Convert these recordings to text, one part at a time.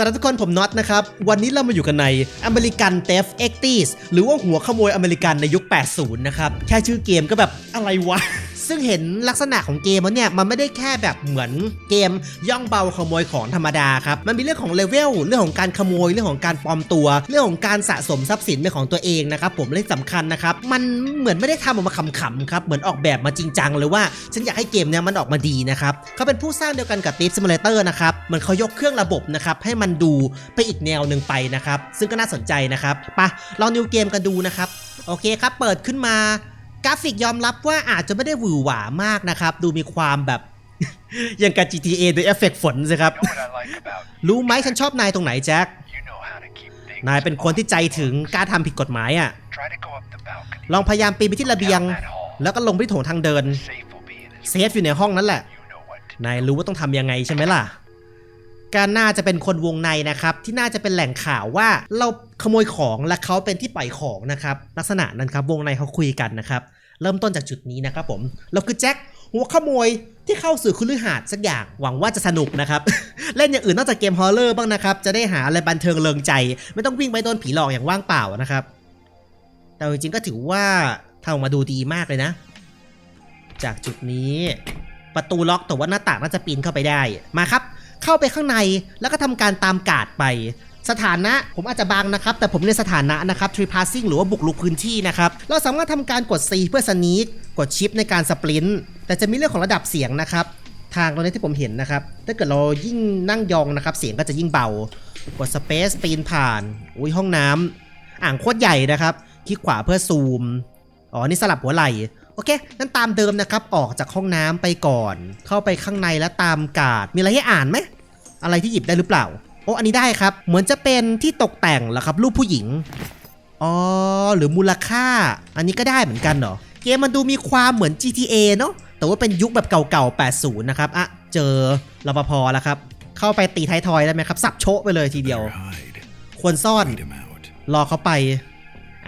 สวัสดีทุกคนผมน็อตนะครับ วันนี้เรามาอยู่กันในอเมริกันเ e ฟเอ็กตีสหรือว่าหัวขโมยอเมริกันในยุค 80 นะครับ แค่ชื่อเกมก็แบบอะไรวะ ซึ่งเห็นลักษณะของเกมแล้วเนี่ยมันไม่ได้แค่แบบเหมือนเกมย่องเบาขโมยของธรรมดาครับมันมีเรื่องของเลเวลเรื่องของการขโมยเรื่องของการปลอมตัว เรื่องของการสะสมทรัพย์สินเป็นของตัวเองนะครับผมและที่สำคัญนะครับมันเหมือนไม่ได้ทำออกมาขำๆครับเหมือนออกแบบมาจริงจังเลยว่า ฉันอยากให้เกมเนี้ยมันออกมาดีนะครับเขาเป็นผู้สร้างเดียวกันกับ Thief Simulator นะครับเหมือนเขายกเครื่องระบบนะครับให้มันดูไปอีกแนวหนึ่งไปนะครับซึ่งก็น่าสนใจนะครับไปะลองนิวเกมกันดูนะครับโอเคครับเปิดขึ้นมา กราฟิกยอมรับว่าอาจจะไม่ได้หวือหวามากนะครับ ดูมีความแบบอย่างกับ GTA โดยเอฟเฟกต์ฝนสิครับ know what I like about รู้ไหมฉันชอบนายตรงไหนแจ็ค you know how to keep things นายเป็นคนที่ใจถึงกล้ารทำผิดกฎหมายอะ Try to go up the balcony ลองพยายามปีนไปที่ระเบียง down that hall แล้วก็ลงไปที่โถงทางเดิน safe will be in its เซฟอยู่ในห้องนั้นแหละ you know what to นายรู้ว่าต้องทำยังไงใช่ไหมล่ะ การน่าจะเป็นคนวงในนะครับ ที่น่าจะเป็นแหล่งข่าวว่าเราขโมยของและเขาเป็นที่ปล่อยของนะครับ ลักษณะนั้นครับวงในเขาคุยกันนะครับเริ่มต้นจากจุดนี้นะครับผมเราคือแจ็คหัวขโมยที่เข้าสู่คุลือหาดสักอย่างหวังว่าจะสนุกนะครับ เล่นอย่างอื่นนอกจากเกมฮอลเลอร์บ้างนะครับ จะได้หาอะไรบันเทิงเริงใจ ไม่ต้องวิ่งไปโดนผีหลอกอย่างว่างเปล่านะครับ แต่จริงๆก็ถือว่าทำออกมาดูดีมากเลยนะ จากจุดนี้ ประตูล็อกแต่ว่าหน้าต่างน่าจะปีนเข้าไปได้มาครับ เข้าไปข้างในแล้วก็ทำการตามกาดไป สถานะผมอาจจะบางนะครับ แต่ผมในสถานะนะครับ tree passing หรือว่าบุกรุกพื้นที่นะครับ เราสามารถทำการกด C เพื่อสนีกกดชิปในการสปรินต์แต่จะมีเรื่องของระดับเสียงนะครับ ทางตรงนี้ที่ผมเห็นนะครับ ถ้าเกิดเรายิ่งนั่งยองนะครับ เสียงก็จะยิ่งเบากด Space ปีนผ่าน อุ้ยห้องน้ำอ่างโคตรใหญ่นะครับ คลิกขวาเพื่อซูม อ๋อ นี่สลับหัวไหล่ โอเคนั้นตามเดิมนะครับ ออกจากห้องน้ำไปก่อน เข้าไปข้างในแล้วตามกาด มีอะไรให้อ่านไหม อะไรที่หยิบได้หรือเปล่า โอ้อันนี้ได้ครับ เหมือนจะเป็นที่ตกแต่งเหรอครับ รูปผู้หญิง อ๋อ หรือมูลค่า อันนี้ก็ได้เหมือนกันเหรอ เกมมันดูมีความเหมือน GTA เนอะแต่ว่าเป็นยุคแบบเก่าๆ 80 นะครับ อะ เจอรปภแล้วครับ เข้าไปตีท้ายทอยได้ไหมครับ สับโชะไปเลยทีเดียว Better hide. ควรซ่อน Lead him out. รอเขาไป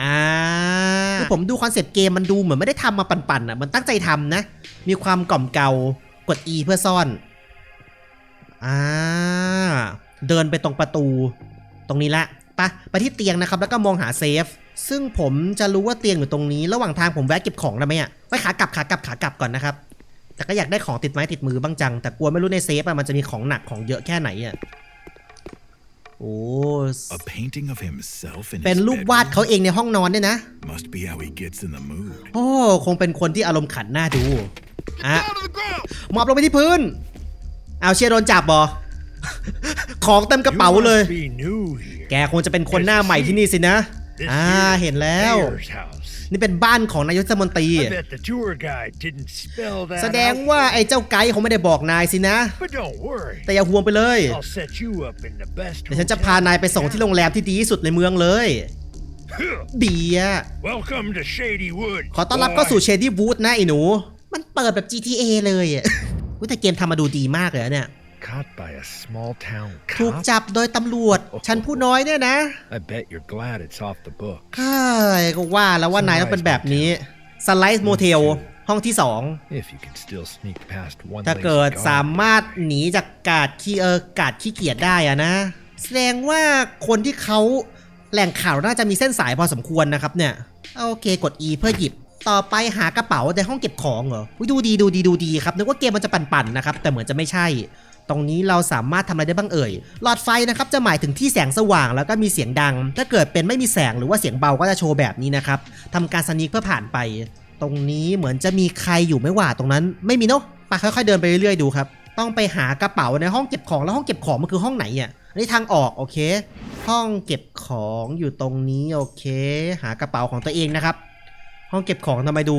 อ่าคือผมดูคอนเซปต์เกมมันดูเหมือนไม่ได้ทำมาปั่นๆอะมันตั้งใจทำนะ มีความกล่อมเกากด E เพื่อซ่อนอ่าเดินไปตรงประตู ตรงนี้ละปะไปที่เตียงนะครับ แล้วก็มองหาเซฟ ซึ่งผมจะรู้ว่าเตียงอยู่ตรงนี้ ระหว่างทางผมแวะเก็บของได้ไหมอะไปขากลับขากลับขากลับก่อนนะครับ แต่ก็อยากได้ของติดไม้ติดมือบ้างจัง แต่กลัวไม่รู้ในเซฟอะมันจะมีของหนักของเยอะแค่ไหนอะ โอ้ A painting of himself in เป็น his รูปวาด bedroom? เขาเองในห้องนอนเนี่ยนะ Must be how he gets in the mood. โอ้ คงเป็นคนที่อารมณ์ขันน่าดูอะหมอบลงไปที่พื้น เอาเชียร์โดนจับบอ ของเต็มกระเป๋าเลย You must be new here. แกคงจะเป็นคนหน้าใหม่ที่นี่สินะ This อ่า here is เห็นแล้ว Mayor's house. นี่เป็นบ้านของนายกเทศมนตรี I bet the tour guide didn't spell that แสดง out. ว่าไอ้เจ้าไกด์คงไม่ได้บอกนายสินะ But don't worry. แต่อย่าห่วงไปเลย I'll set you up in the best เดี๋ยวฉันจะ hotel พานายไปส่งที่โรงแรมที่ดีที่สุดในเมืองเลย Huh. เบียร์ Welcome to Shady Wood. ขอต้อนรับเข้าสู่เชดี้วูดนะไอ้หนู มันเปิดแบบ GTA เลยอะอุ๊ยแต่เกมทำมาดูดีมากเลยอะเนี่ย Caught by a small town ถูก cop. จับโดยตำรวจชั้นผู้น้อยเนี่ยนะ I bet you're glad it's off the book. เฮ้ยก็ว่าแล้วว่านายต้องเป็นแบบนี้ สไลด์โมเทล ห้องที่ If you can still sneak past one 2ถ้า lazy เกิด guard. สามารถหนีจากกาดขี้เออกาดขี้เกียจได้อะนะ แสดงว่าคนที่เขาแหล่งข่าวน่าจะมีเส้นสายพอสมควรนะครับเนี่ย โอเคกด E เพื่อหยิบต่อไปหากระเป๋าในห้องเก็บของเหรออุ๊ยดูดีดูดีดูดีครับ นึกว่าเกมมันจะปั่นๆนะครับ แต่เหมือนจะไม่ใช่ ตรงนี้เราสามารถทำอะไรได้บ้างเอ่ย หลอดไฟนะครับจะหมายถึงที่แสงสว่างแล้วก็มีเสียงดัง ถ้าเกิดเป็นไม่มีแสงหรือว่าเสียงเบาก็จะโชว์แบบนี้นะครับทำการสนิกเพื่อผ่านไป ตรงนี้เหมือนจะมีใครอยู่ไม่ว่าตรงนั้น ไม่มีเนาะไปค่อยๆเดินไปเรื่อยๆดูครับ ต้องไปหากระเป๋าในห้องเก็บของแล้วห้องเก็บของมันคือห้องไหนอะอันนี้ทางออกโอเค ห้องเก็บของอยู่ตรงนี้โอเค หากระเป๋าของตัวเองนะครับ ห้องเก็บของทำไมดู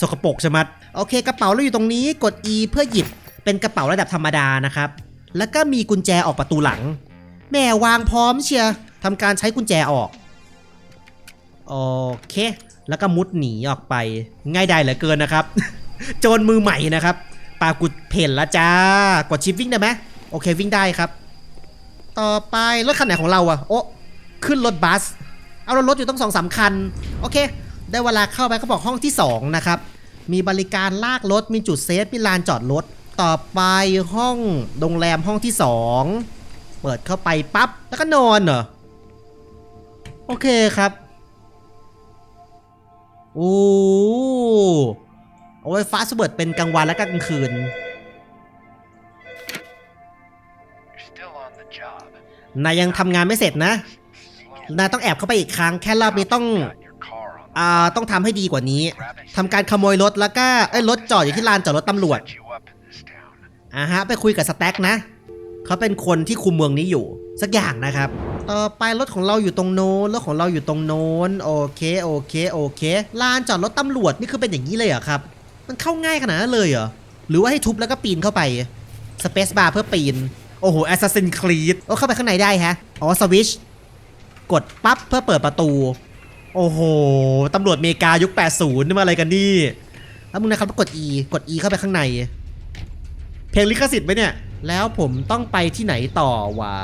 สกปรกใช่ไหมโอเค กระเป๋าเราอยู่ตรงนี้กด E เพื่อหยิบ เป็นกระเป๋าระดับธรรมดานะครับ แล้วก็มีกุญแจออกประตูหลัง แม่วางพร้อมเชียร์ทำการใช้กุญแจออก โอเค แล้วก็มุดหนีออกไป ง่ายได้เหลือเกินนะครับ โจรมือใหม่นะครับปากุดเพ่นละจ้ากดชิปวิ่งได้ไหมโอเควิ่งได้ครับ ต่อไปรถคันไหนของเราอะโอ้ขึ้นรถบัส เอารถรถอยู่ต้องสองสามคัน โอเค ได้เวลาเข้าไปเขาบอกห้องที่ 2 นะครับ มีบริการลากรถ มีจุดเซฟ มีลานจอดรถ ต่อไปห้องโรงแรมห้องที่2เปิดเข้าไปปั๊บแล้วก็นอนเหรอ โอเคครับ โอ้เอาไว้ฟาสเบิร์ดเป็นกลางวันและก็กลางคืน นายยังทำงานไม่เสร็จนะ นายต้องแอบเข้าไปอีกครั้ง แค่รอบนี้ต้องอ่าต้องทำให้ดีกว่านี้ทำการขโมยรถแล้วก็เอ้ยรถจอดอยู่ที่ลานจอดรถตำรวจ อ่าฮะไปคุยกับสแต็กนะ เขาเป็นคนที่คุมเมืองนี้อยู่ สักอย่างนะครับ ต่อไปรถของเราอยู่ตรงโน้นรถของเราอยู่ตรงโน้นโอเคโอเคโอเคลานจอดรถตำรวจนี่คือเป็นอย่างนี้เลยเหรอครับ มันเข้าง่ายขนาดนั้นเลยเหรอหรือว่าให้ทุบแล้วก็ปีนเข้าไปสเปซบาร์เพื่อปีน โอ้โห Assassin's Creed โอ้เข้าไปข้างในได้ฮะอ๋อสวิชกดปั๊บเพื่อเปิดประตู โอ้โหตำรวจเมกายุค 80นี่มาอะไรกันนี่แล้วมึงนะครับกด E กด E เข้าไปข้างใน เพลงลิขสิทธิ์ไหมเนี่ย แล้วผมต้องไปที่ไหนต่อวะ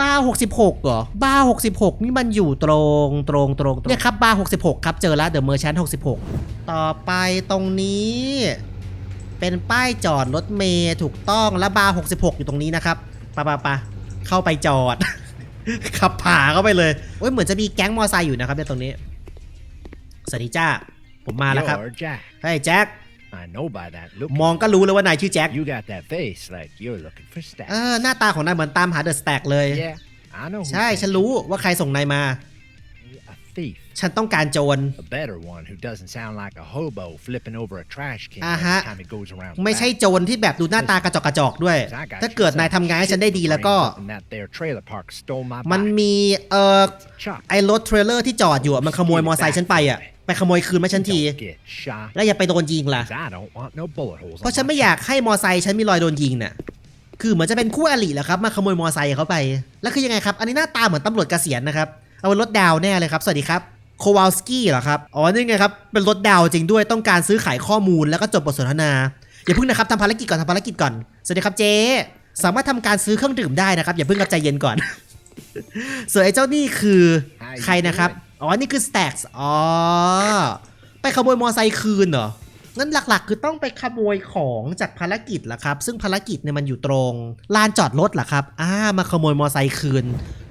บ้าร์66เหรอบ้าร์66 นี่มันอยู่ตรงตรงตรงตรงเนี่ยครับบ้าร์66 ครับ เจอแล้วเดอะเมอร์ชัน66 ต่อไปตรงนี้ เป็นป้ายจอดรถเมย์ถูกต้องและบาร์66 อยู่ตรงนี้นะครับปะปะปะเข้าไปจอด ขับผ่าเข้าไปเลยโอ้ยเหมือนจะมีแก๊งมอไซค์อยู่นะครับเนี่ยตรงนี้ สวัสดีจ้า ผมมาแล้วครับ You're Jack. เฮ้ยแจ็ค I know by that look. มองก็รู้เลยว่านายชื่อแจ็ค You got that face like you're looking for เอ stats. อหน้าตาของนายเหมือนตามหาเดอะสแต็กเลย Yeah, I know. who ใช่ sent ฉันรู้ว่าใครส่งนายมา you. A thief. ฉันต้องการโจร A better one who doesn't sound like a hobo flipping over a trash can Uh-huh. every time he goes around. ไม่ใช่ back. โจรที่แบบดูหน้าตากระจอกกระจอกด้วย I got ถ้า you เกิด some นายทำงานให้ฉันได้ดีแล้วก็ brains up in that there trailer park stole my มัน bike. มีเอ่อ Chop. ไอ้รถเทรลเลอร์ที่จอดอยู่อะมันขโมยมอไซค์ฉันไปอะ ไปขโมยคืนมาฉันที Don't get shot. แล้วอย่าไปโดนยิงล่ะ 'cause I don't want no bullet holes. เพราะ on ฉัน my ไม่อยากให้มอไซค์ฉันมีรอยโดนยิงน่ะ คือเหมือนจะเป็นคู่อริแหละครับ มาขโมยมอไซค์เขาไป แล้วคือยังไงครับ อันนี้หน้าตาเหมือนตำรวจเกษียณนะครับ เอาเป็นรถดาวแน่เลยครับ สวัสดีครับ โควาลสกี้เหรอครับ อ๋อ นี่ไงครับ เป็นรถดาวจริงด้วย ต้องการซื้อขายข้อมูลแล้วก็จบบทสนทนา อย่าเพิ่งนะครับทำภารกิจก่อนทำภารกิจก่อน สวัสดีครับเจ๊สามารถทำการซื้อเครื่องดื่มได้นะครับ อย่าเพิ่งกับใจเย็นก่อนส่วนไอ้เจ้านี่คือใครนะครับ อ๋อ นี่คือ Stacks อ๋อ ไปขโมยมอไซค์คืนเหรอ งั้นหลักๆ คือต้องไปขโมยของจากภารกิจเหรอครับ ซึ่งภารกิจเนี่ยมันอยู่ตรงลานจอดรถเหรอครับ อ่า มาขโมยมอไซค์คืน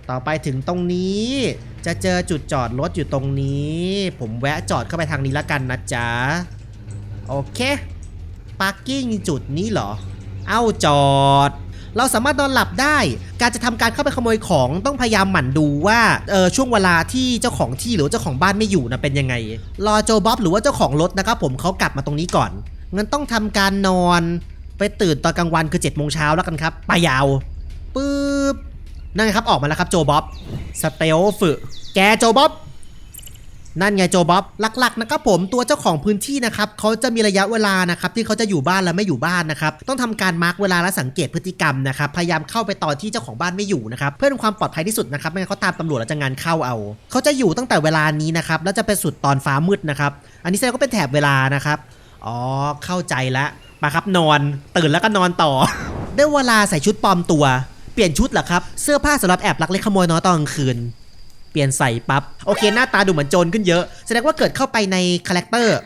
ต่อไปถึงตรงนี้ จะเจอจุดจอดรถอยู่ตรงนี้ ผมแวะจอดเข้าไปทางนี้ละกันนะจ๊ะ โอเคปาร์กิ้งจุดนี้เหรอ เอ้าจอด เราสามารถนอนหลับได้ การจะทำการเข้าไปขโมยของต้องพยายามหมั่นดูว่าเออช่วงเวลาที่เจ้าของที่หรือเจ้าของบ้านไม่อยู่นะเป็นยังไง รอโจบ๊อบหรือว่าเจ้าของรถนะครับผมเขากลับมาตรงนี้ก่อนงั้นต้องทำการนอนไปตื่นตอนกลางวันคือ7จ็ดโมงเช้าแล้วกันครับไปยาวปึ๊บนั่นไงครับออกมาแล้วครับโจบ๊อบสเตลฝึแกโจบ๊อบ นั่นไงโจบ๊อบหลักๆนะครับผมตัวเจ้าของพื้นที่นะครับเขาจะมีระยะเวลานะครับที่เขาจะอยู่บ้านและไม่อยู่บ้านนะครับต้องทำการมาร์กเวลาและสังเกตพฤติกรรมนะครับพยายามเข้าไปตอนที่เจ้าของบ้านไม่อยู่นะครับเพื่อความปลอดภัยที่สุดนะครับไม่งั้นเขาตามตำรวจแล้วจะงานเข้าเอาเขาจะอยู่ตั้งแต่เวลานี้นะครับแล้วจะไปสุดตอนฟ้ามืดนะครับอันนี้แสดงว่าเป็นแถบเวลานะครับอ๋อเข้าใจละมาครับนอนตื่นแล้วก็นอนต่อ ได้เวลาใส่ชุดปลอมตัว เปลี่ยนชุดเหรอครับเสื้อผ้าสำหรับแอบลักเล็กขโมยน้อยตอนกลางคืน ปลี่ยนใส่ปับ๊บโอเคหน้าตาดูเหมือนโจรขึ้นเยอะ แสดงว่าเกิดเข้าไปในคาแรคเตอร์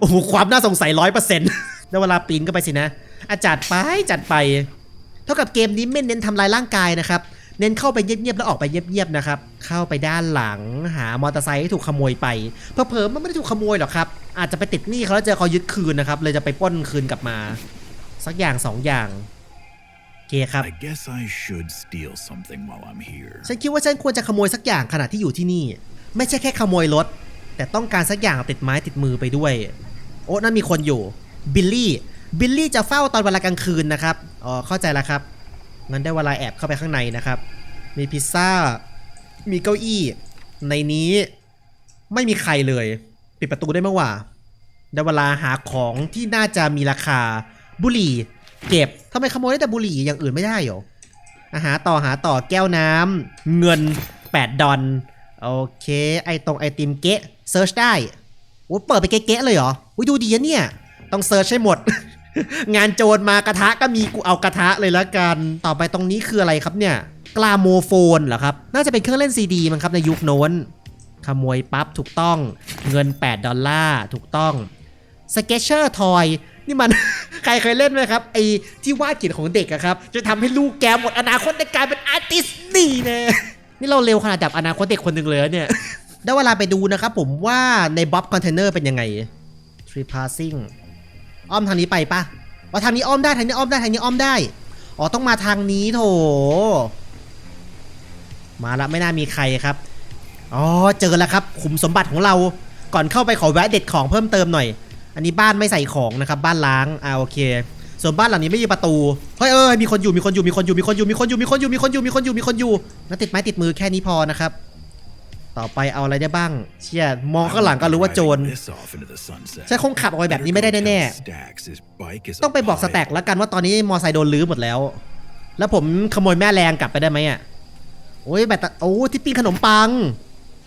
โอ้โหความน่าสงสัยร้อยเปอร์เซ็นต์ได้วเวลาปีนก็ไปสินะอาจัดไปจัดไป เท่ากับเกมนี้ไม่เน้นทำลายร่างกายนะครับ เน้นเข้าไปเงียบๆแล้วออกไปเงียบๆนะครับ เข้าไปด้านหลังหามอเตอร์ไซค์ที่ถูกขโมยไปเผลอๆมันไม่ได้ถูกขโมยหรอกครับ อาจจะไปติดหนี้เขาแล้วเจอเขายึดคืนนะครับ เลยจะไปป้นคืนกลับมา สักอย่างสองอย่าง เคครับ I guess I should steal something while I'm here. ฉันคิดว่าฉันควรจะขโมยสักอย่างขณะที่อยู่ที่นี่ ไม่ใช่แค่ขโมยรถ แต่ต้องการสักอย่างติดไม้ติดมือไปด้วย โอ้นั่นมีคนอยู่ บิลลี่ บิลลี่จะเฝ้าตอนเวลากลางคืนนะครับ อ๋อ เข้าใจแล้วครับ งั้นได้เวลาแอบเข้าไปข้างในนะครับ มีพิซซ่า มีเก้าอี้ ในนี้ไม่มีใครเลย ปิดประตูได้ไหมวะได้เวลาหาของที่น่าจะมีราคา บุหรี่ เก็บทำไมขโมยได้แต่บุหรี่อย่างอื่นไม่ได้เหรออาหาต่อหาต่อแก้วน้ำเงิน 8 ดอลโอเค ไอตรงไอติมเกะเซิร์ชได้โอ้เปิดไปเก๊ะเลยเหรออุ้ยดูดีอะเนี่ย ต้องเซิร์ชให้หมด งานโจรมากระทะก็มีกูเอากระทะเลยละกัน ต่อไปตรงนี้คืออะไรครับเนี่ยกลาโมโฟนเหรอครับ น่าจะเป็นเครื่องเล่นซีดีมั้งครับในยุคโน้น ขโมยปั๊บถูกต้อง เงิน 8 ดอลลาร์ถูกต้องสเก t เชอร์ทอย นี่มัน ใครเคยเล่นไหมครับไอ้ที่วาดเขียนของเด็กอะครับ จะทำให้ลูกแกหมดอนาคตในการเป็นอาร์ติสต์นี่นะนี่เราเร็วขนาดดับอนาคตเด็กคนหนึ่งเลยเนี่ยได้เวลาไปดูนะครับผมว่าในบ๊อบคอนเทนเนอร์เป็นยังไง Tree passing อ้อมทางนี้ไปปะว่าทางนี้อ้อมได้ทางนี้อ้อมได้ทางนี้อ้อมได้ อ๋อต้องมาทางนี้โถ มาละไม่น่ามีใครครับ อ๋อเจอแล้วครับขุมสมบัติของเรา ก่อนเข้าไปขอแวะเด็ดของเพิ่มเติมหน่อย อันนี้บ้านไม่ใส่ของนะครับบ้านล้างอ่าโอเค ส่วนบ้านหลังนี้ไม่มีประตูเฮ้ยเออมีคนอยู่มีคนอยู่มีคนอยู่มีคนอยู่มีคนอยู่มีคนอยู่มีคนอยู่มีคนอยู่มีคนอยู่นะติดไม้ติดมือแค่นี้พอนะครับ ต่อไปเอาอะไรได้บ้าง เชี่ยมองข้างหลังก็รู้ว่าโจรใช่คงขับออกไปแบบนี้ไม่ได้แน่ๆต้องไปบอกสแต็กแล้วกันว่าตอนนี้มอไซค์โดนลื้อหมดแล้ว แล้วผมขโมยแม่แรงกลับไปได้ไหมอะโอ้ยแบตเตอโอ้ที่ปิ้งขนมปัง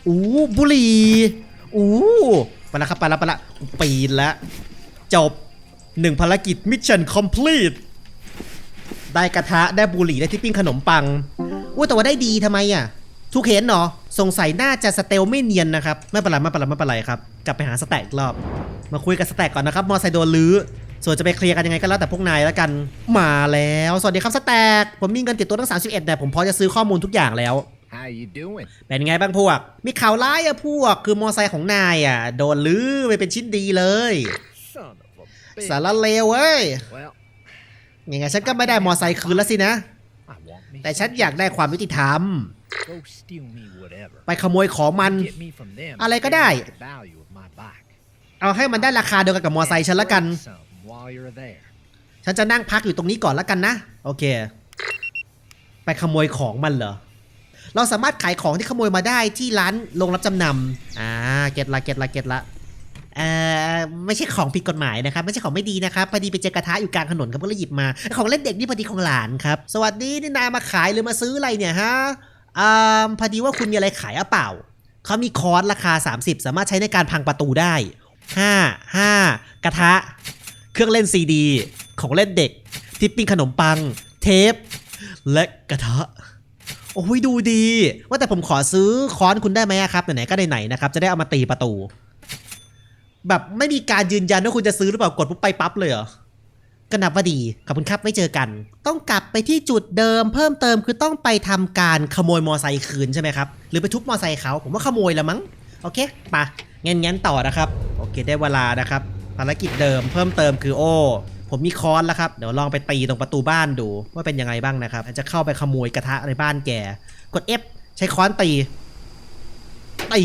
อู้บุหรี่อู้ ไปล้วครับไปล้วไปล้วปีนล้วจบหนึ่งภารกิจมิชชั่นคอมพลีทได้กระทะได้บุหรี่ได้ที่ปิ้งขนมปังอู้แต่ว่าได้ดีทำไมอะทุกเห็นเนาะสงสัยน่าจะสเตลไม่เนียนนะครับ ไม่เป็นไรไม่เป็นไรไม่เป็นไรครับ กลับไปหาสแต็กรอบ มาคุยกับสแต็กก่อนนะครับ มอไซค์โดนลื้อ ส่วนจะไปเคลียร์กันยังไงก็แล้วแต่พวกนายแล้วกัน มาแล้ว สวัสดีครับสแต็กผมมีเงินติดตัวตั้ง31แต่ยผมพอจะซื้อข้อมูลทุกอย่างแล้ว เป็นไงบ้างพวก มีข่าวร้ายอะพวก คือมอไซค์ของนายอะโดนลื้อไปเป็นชิ้นดีเลย Son of a bitch. สารเลวเว้ย Well, ยังไงฉันก็ไม่ได้มอไซค์คืนแล้วสินะ I want me แต่ฉันอยากได้ความยุติธรรม Go steal me whatever. ไปขโมยของมัน Get me from them. อะไรก็ได้ The value of my bike. เอาให้มันได้ราคาเดียวกันกับมอไซค์ฉันละกัน Break some while you're there. ฉันจะนั่งพักอยู่ตรงนี้ก่อนแล้วกันนะ โอเค ไปขโมยของมันเหรอ เราสามารถขายของที่ขโมยมาได้ที่ร้านโรงรับจำนำอ่าเก็ตละเก็ตละเก็ตละเอ่อไม่ใช่ของผิดกฎหมายนะครับไม่ใช่ของไม่ดีนะครับพอดีไปเจอกระทะอยู่กลางถนนครับก็เลยหยิบมา ของเล่นเด็กนี่พอดีของหลานครับ สวัสดีนี่นายมาขายหรือมาซื้ออะไรเนี่ยฮะอ่าพอดีว่าคุณมีอะไรขายหรือเปล่าเขามีคอร์สราคา 30 สามารถใช้ในการพังประตูได้ 5 5 กระทะ เครื่องเล่นซีดี ของเล่นเด็ก ทิปปิ้งขนมปัง เทป และกระทะ โอ้ยดูดี ว่าแต่ผมขอซื้อค้อนคุณได้ไหมครับ ไหนๆก็ไหนๆนะครับ จะได้เอามาตีประตู แบบไม่มีการยืนยันว่าคุณจะซื้อหรือเปล่ากดปุ๊บไปปั๊บเลยเหรอก็นับว่าดี ขอบคุณครับ ไม่เจอกัน ต้องกลับไปที่จุดเดิมเพิ่มเติมคือต้องไปทำการขโมยมอไซค์คืนใช่ไหมครับ หรือไปทุบมอไซค์เขา ผมว่าขโมยละมั้ง โอเคปะงั้นงั้นต่อนะครับ โอเค ได้เวลานะครับ ภารกิจเดิมเพิ่มเติมคือโอ้ ผมมีค้อนแล้วครับ เดี๋ยวลองไปตีตรงประตูบ้านดู ว่าเป็นยังไงบ้างนะครับจะเข้าไปขโมยกระทะในบ้านแก กด F ใช้ค้อนตี ตี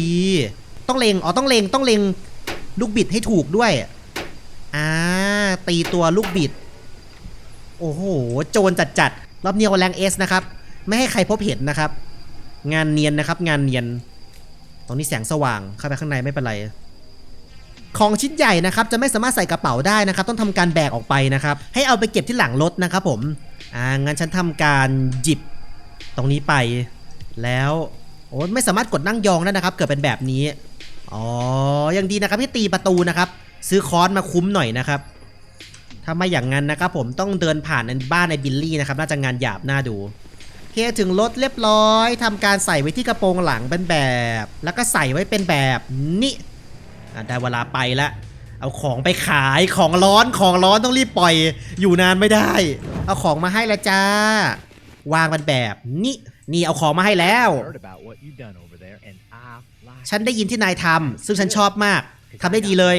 ต้องเลงอ๋อต้องเลงต้องเลงลูกบิดให้ถูกด้วย อ่า ตีตัวลูกบิด โอ้โห โจรจัดจัดรอบเนี้เอาแรงเอสนะครับ ไม่ให้ใครพบเห็นนะครับ งานเนียนนะครับ งานเนียน ตรงนี้แสงสว่างเข้าไปข้างในไม่เป็นไร ของชิ้นใหญ่นะครับจะไม่สามารถใส่กระเป๋าได้นะครับ ต้องทำการแบกออกไปนะครับ ให้เอาไปเก็บที่หลังรถนะครับผมอ่างั้นฉันทำการหยิบตรงนี้ไป แล้วโอ้ไม่สามารถกดนั่งยองได้นะครับ เกิดเป็นแบบนี้อ๋อยังดีนะครับที่ตีประตูนะครับ ซื้อค้อนมาคุ้มหน่อยนะครับถ้าไม่อย่างนั้นนะครับผมต้องเดินผ่านในบ้านในบิลลี่นะครับ น่าจะงานหยาบน่าดูโอเคถึงรถเรียบร้อยทำการใส่ไว้ที่กระโปรงหลังเป็นแบบ แล้วก็ใส่ไว้เป็นแบบนี้ อะได้เวลาไปละเอาของไปขายของร้อนของร้อนต้องรีบปล่อย อยู่นานไม่ได้ เอาของมาให้ละจ้า วางเป็นแบบนี้นี่เอาของมาให้แล้ว ฉันได้ยินที่นายทำซึ่งฉันชอบมากทำได้ดีเลย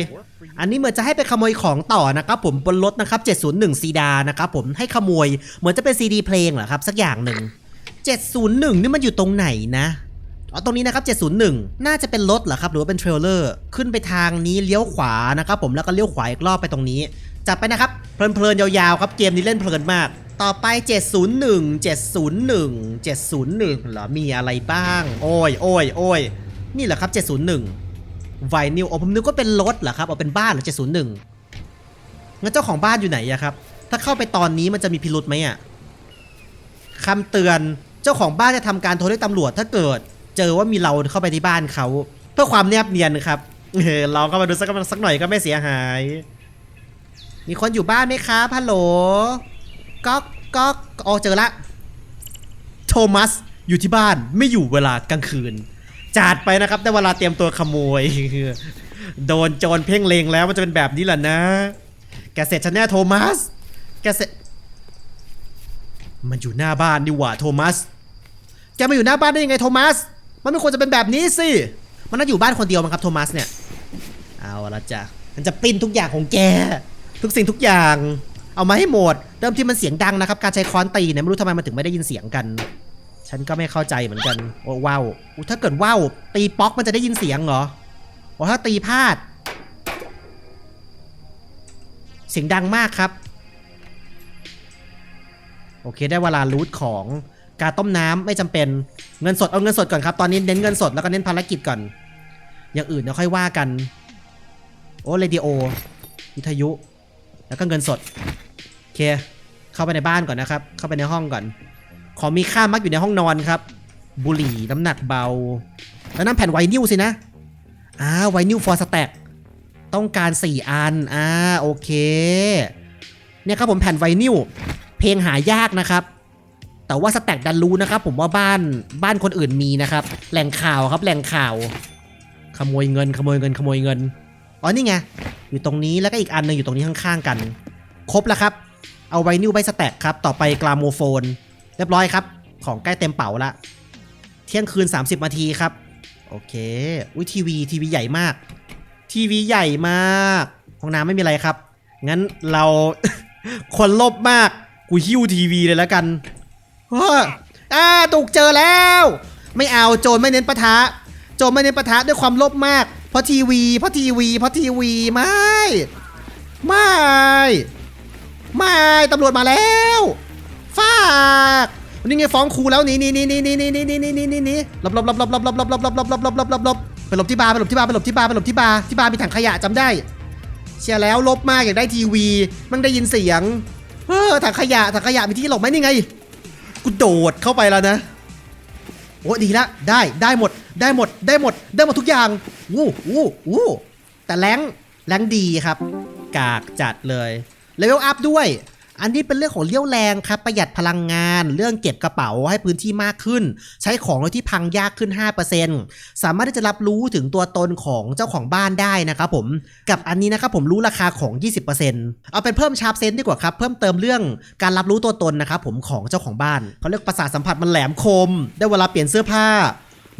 อันนี้เหมือนจะให้ไปขโมยของต่อนะครับผมบนรถนะครับ 701 ซีดานะครับผมให้ขโมย เหมือนจะเป็นซีดีเพลงเหรอครับ สักอย่างหนึ่ง 701 นี่มันอยู่ตรงไหนนะ อ๋อตรงนี้นะครับ 701 น่าจะเป็นรถเหรอครับ หรือว่าเป็นเทรลเลอร์ ขึ้นไปทางนี้เลี้ยวขวานะครับผมแล้วก็เลี้ยวขวาอีกรอบไปตรงนี้ จัดไปนะครับ เพลินๆยาวๆครับเกมนี้เล่นเพลินมาก ต่อไป 701 701 701เหรอมีอะไรบ้าง โอ้ยโอ้ยโอ้ยนี่เหรอครับ 701ไวนิลโอ้ผมนึกว่าเป็นรถเหรอครับเอาเป็นบ้านเหรอ701งั้นเจ้าของบ้านอยู่ไหนอะครับ ถ้าเข้าไปตอนนี้มันจะมีพิรุธไหมอะคำเตือนเจ้าของบ้านจะทำการโทรเรียกตำรวจถ้าเกิด เจอว่ามีเราเข้าไปที่บ้านเขา เพื่อความแนบเนียนครับเออลองเข้ามาดูสักสักหน่อยก็ไม่เสียหาย มีคนอยู่บ้านไหมครับฮัลโหลก๊อกก๊อกอ๋อเจอละโทมัสอยู่ที่บ้านไม่อยู่เวลากลางคืนจัดไปนะครับได้เวลาเตรียมตัวขโมย โดนโจรเพ่งเลงแล้วมันจะเป็นแบบนี้แหละนะ แกเสร็จฉันแน่โทมัส แกเสร็จ มันอยู่หน้าบ้านนี่หว่าโทมัส แกมาอยู่หน้าบ้านได้ยังไงโทมัส มันไม่ควรจะเป็นแบบนี้สิ มันน่าอยู่บ้านคนเดียวมั้งครับโทมัสเนี่ย เอาละจ้ะมันจะปิ้นทุกอย่างของแก ทุกสิ่งทุกอย่าง เอามาให้หมด เดิมที่มันเสียงดังนะครับ การใช้ค้อนตีเนี่ยไม่รู้ทำไมมันถึงไม่ได้ยินเสียงกัน ฉันก็ไม่เข้าใจเหมือนกัน โอ้ว้าวถ้าเกิดว้าวตีป๊อกมันจะได้ยินเสียงเหรอโอ้ถ้าตีพลาด เสียงดังมากครับ โอเคได้เวลารูทของการต้มน้ำไม่จำเป็น เงินสดเอาเงินสดก่อนครับ ตอนนี้เน้นเงินสดแล้วก็เน้นภารกิจก่อน อย่างอื่นเดี๋ยวค่อยว่ากัน โอ้เรดิโอวิทยุ แล้วก็เงินสดโอเค เข้าไปในบ้านก่อนนะครับ เข้าไปในห้องก่อน ของมีค่ามักอยู่ในห้องนอนครับ บุหรี่น้ำหนักเบา แล้วนั่นแผ่นไวนิลสินะอ่าไวนิลฟอร์สแต็กต้องการ 4 อัน อ่า โอเค เนี่ยครับผมแผ่นไวนิล เพลงหายากนะครับ แต่ว่าสแต็กดันรู้นะครับผมว่าบ้านบ้านคนอื่นมีนะครับ แหล่งข่าวครับแหล่งข่าว ขโมยเงินขโมยเงินขโมยเงินอ๋อนี่ไงอยู่ตรงนี้แล้วก็อีกอันหนึงอยู่ตรงนี้ข้างๆกัน ครบแล้วครับ เอาไวนิลไปสแต็กครับ ต่อไปกราโมโฟน เรียบร้อยครับ ของใกล้เต็มเป๋าละเที่ยงคืน 30นาทีครับ โอเค อุ้ยทีวีทีวีใหญ่มาก ทีวีใหญ่มากห้องน้ำไม่มีอะไรครับ งั้นเราคนลบมาก กูหิ้วทีวีเลยแล้วกัน อ่าถูกเจอแล้ว ไม่เอาโจรไม่เน้นปะทะ โจรไม่เน้นปะทะด้วยความลบมาก เพราะทีวี เพราะทีวี เพราะทีวี ไม่ ไม่ ไม่ตำรวจมาแล้วฝากนี่ไงฟ้องครูแล้วหนี่นี่นี่นี่นี่นี่นี่นี่นี่นี่นี่หลบหลบหลบหลบหลบหลบหลบหลบหลบหลบหลบหลบหลบหลบหลบไปหลบที่บาร์ไปหลบที่บาร์ไปหลบที่บาร์ไปหลบที่บาร์ที่บาร์มีถังขยะจำได้ เชียร์แล้วลบมากอยากได้ทีวีมันได้ยินเสียงเออถังขยะถังขยะมีที่หลบไหมนี่ไง กูโดดเข้าไปแล้วนะ โอ้ดีละ ได้ได้หมด ได้หมด ได้หมด ได้หมดทุกอย่างวู้วู้วู้แต่แรงแรงดีครับ กากจัดเลยเลเวลอัพด้วย อันนี้เป็นเรื่องของเลี้ยวแรงครับประหยัดพลังงาน เรื่องเก็บกระเป๋าให้พื้นที่มากขึ้น ใช้ของโดยที่พังยากขึ้น 5%สามารถที่จะรับรู้ถึงตัวตนของเจ้าของบ้านได้นะครับผมกับอันนี้นะครับผมรู้ราคาของ 20%เอาเป็นเพิ่มชาร์ปเซนดีกว่าครับเพิ่มเติมเรื่องการรับรู้ตัวตนนะครับผมของเจ้าของบ้านเขาเรียกประสาทสัมผัสมันแหลมคม ได้เวลาเปลี่ยนเสื้อผ้า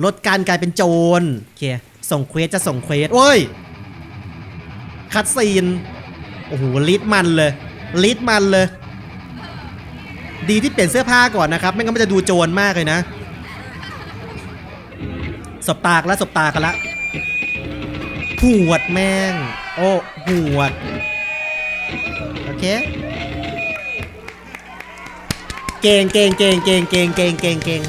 ลดการกลายเป็นโจรโอเคส่งเควสจะส่งเควสโอ้ยคัดซีนโอ้โหลิดมันเลย ลิดมันเลย ดีที่เปลี่ยนเสื้อผ้าก่อนนะครับ ไม่งั้นมันจะดูโจรมากเลยนะสบตากแล้วสบตากันละหวดแม่ง โอ้หวด โอเค เก่งเก่งเก่งเก่งเก่งเก่งเก่งเก่ง